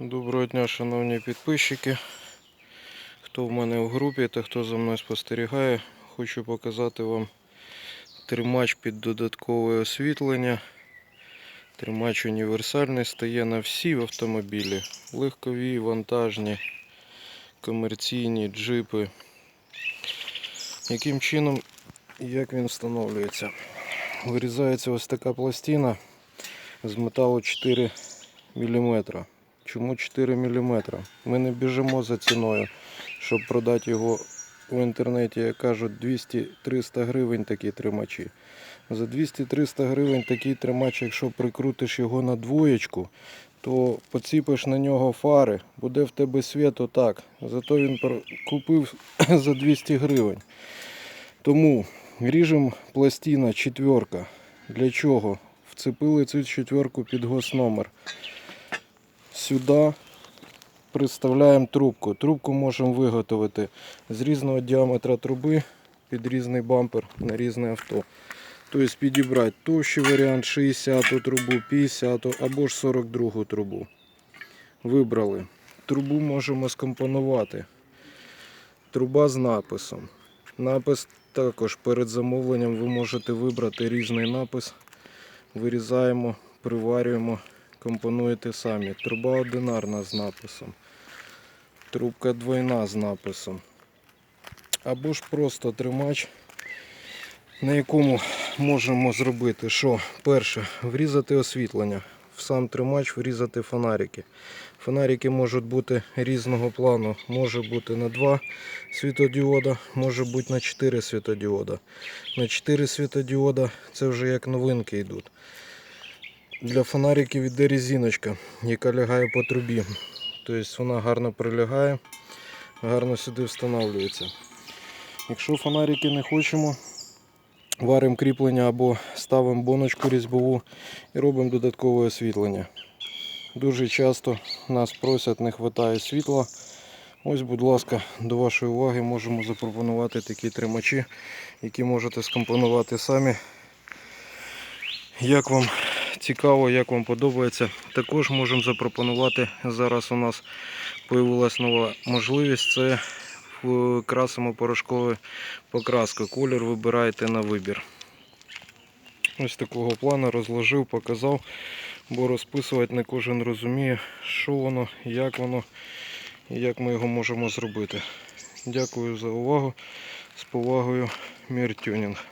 Доброго дня, шановні підписчики. Хто в мене в групі та хто за мною спостерігає, хочу показати вам тримач під додаткове освітлення. Тримач універсальний стає на всі автомобілі. Легкові, вантажні, комерційні, джипи. Яким чином як він встановлюється? Вирізається ось така пластина з металу 4 мм. Чому 4 мм? Ми не біжимо за ціною, щоб продати його в інтернеті, як кажуть, 200-300 гривень такі тримачі. За 200-300 гривень такий тримач, якщо прикрутиш його на двоєчку, то поціпиш на нього фари, буде в тебе світ отак. Зато він купив за 200 гривень. Тому ріжемо пластина четверка. Для чого? Вцепили цю четверку під госномер. Сюди приставляємо трубку. Трубку можемо виготовити з різного діаметра труби під різний бампер на різне авто. Тобто підібрати товщий варіант 60 трубу, 50 або ж 42 трубу. Вибрали. Трубу можемо скомпонувати. Труба з написом. Напис також перед замовленням ви можете вибрати різний напис. Вирізаємо, приварюємо, компонуєте самі. Труба одинарна з написом. Трубка двойна з написом. Або ж просто тримач, на якому можемо зробити що? Перше, врізати освітлення. В сам тримач врізати фонарики. Фонарики можуть бути різного плану. Може бути на 2 світодіода, може бути на 4 світодіода. На 4 світодіода це вже як новинки йдуть. Для фонариків іде резиночка, яка лягає по трубі. Тобто вона гарно прилягає, гарно сюди встановлюється. Якщо фонарики не хочемо, варимо кріплення або ставимо боночку різьбову і робимо додаткове освітлення. Дуже часто нас просять, не вистачає світла. Ось, будь ласка, до вашої уваги можемо запропонувати такі тримачі, які можете скомпонувати самі. Як вам цікаво, як вам подобається. Також можемо запропонувати. Зараз у нас появилась нова можливість. Це красимо порошкову покраску. Колір вибираєте на вибір. Ось такого плану розложив, показав, бо розписувати не кожен розуміє, що воно, як воно і як ми його можемо зробити. Дякую за увагу. З повагою, Мір Тюнінг.